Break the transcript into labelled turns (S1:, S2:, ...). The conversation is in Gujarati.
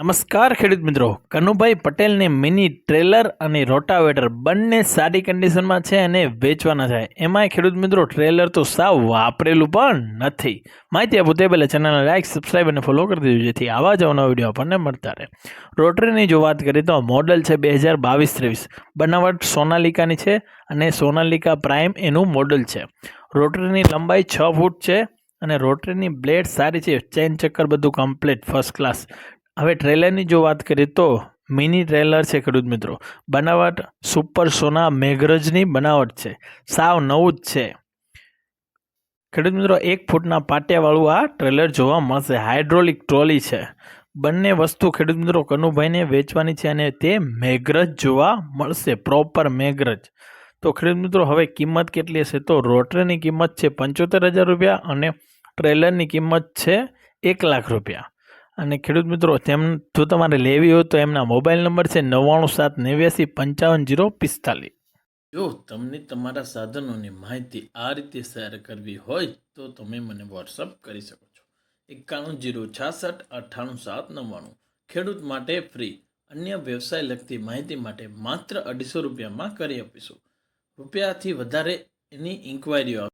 S1: નમસ્કાર ખેડૂત મિત્રો. કનુભાઈ પટેલને મિની ટ્રેલર અને રોટાવેટર બંને સારી કન્ડિશનમાં છે અને વેચવાના છે. એમાંય ખેડૂત મિત્રો, ટ્રેલર તો સાવ વાપરેલું પણ નથી. માહિતી આપું તે પહેલાં ચેનલને લાઇક સબસ્ક્રાઈબ અને ફોલો કરી દેજો, જેથી આવા જ અવનવા વીડિયો આપણને મળતા રહે. રોટરીની જો વાત કરીએ તો મોડલ છે બે હજાર બાવીસ ત્રેવીસ. બનાવટ સોનાલિકાની છે અને સોનાલિકા પ્રાઇમ એનું મોડલ છે. રોટરીની લંબાઈ છ ફૂટ છે અને રોટરીની બ્લેડ સારી છે. ચેન ચક્કર બધું કમ્પ્લીટ ફર્સ્ટ ક્લાસ હવે ટ્રેલરની જો વાત કરીએ તો મિની ટ્રેલર છે ખેડૂત મિત્રો. બનાવટ સુપર સોના મેઘરજની બનાવટ છે. સાવ નવું જ છે. ખેડૂત મિત્રો, એક ફૂટના પાટિયાવાળું આ ટ્રેલર જોવા મળશે. હાઇડ્રોલિક ટ્રોલી છે. બંને વસ્તુ ખેડૂત મિત્રો કનુભાઈને વેચવાની છે અને તે મેઘરજ જોવા મળશે. પ્રોપર મેઘરજ. તો ખેડૂત મિત્રો, હવે કિંમત કેટલી હશે? તો રોટરીની કિંમત છે પંચોતેર હજાર રૂપિયા અને ટ્રેલરની કિંમત છે એક લાખ રૂપિયા. અને ખેડૂત મિત્રો, તેમ જો તમારે લેવી હોય તો એમના મોબાઈલ નંબર છે નવ્વાણું સાત નેવ્યાસી પંચાવન જીરો પિસ્તાલીસ. જો તમને તમારા સાધનોની માહિતી આ રીતે શેર કરવી હોય તો તમે મને વોટ્સઅપ કરી શકો છો. એકાણું જીરો છાસઠ અઠ્ઠાણું સાત નવ્વાણું. ખેડૂત માટે ફ્રી. અન્ય વ્યવસાય લગતી માહિતી માટે માત્ર અઢીસો રૂપિયામાં કરી આપીશું. રૂપિયાથી વધારે એની ઇન્ક્વાયરીઓ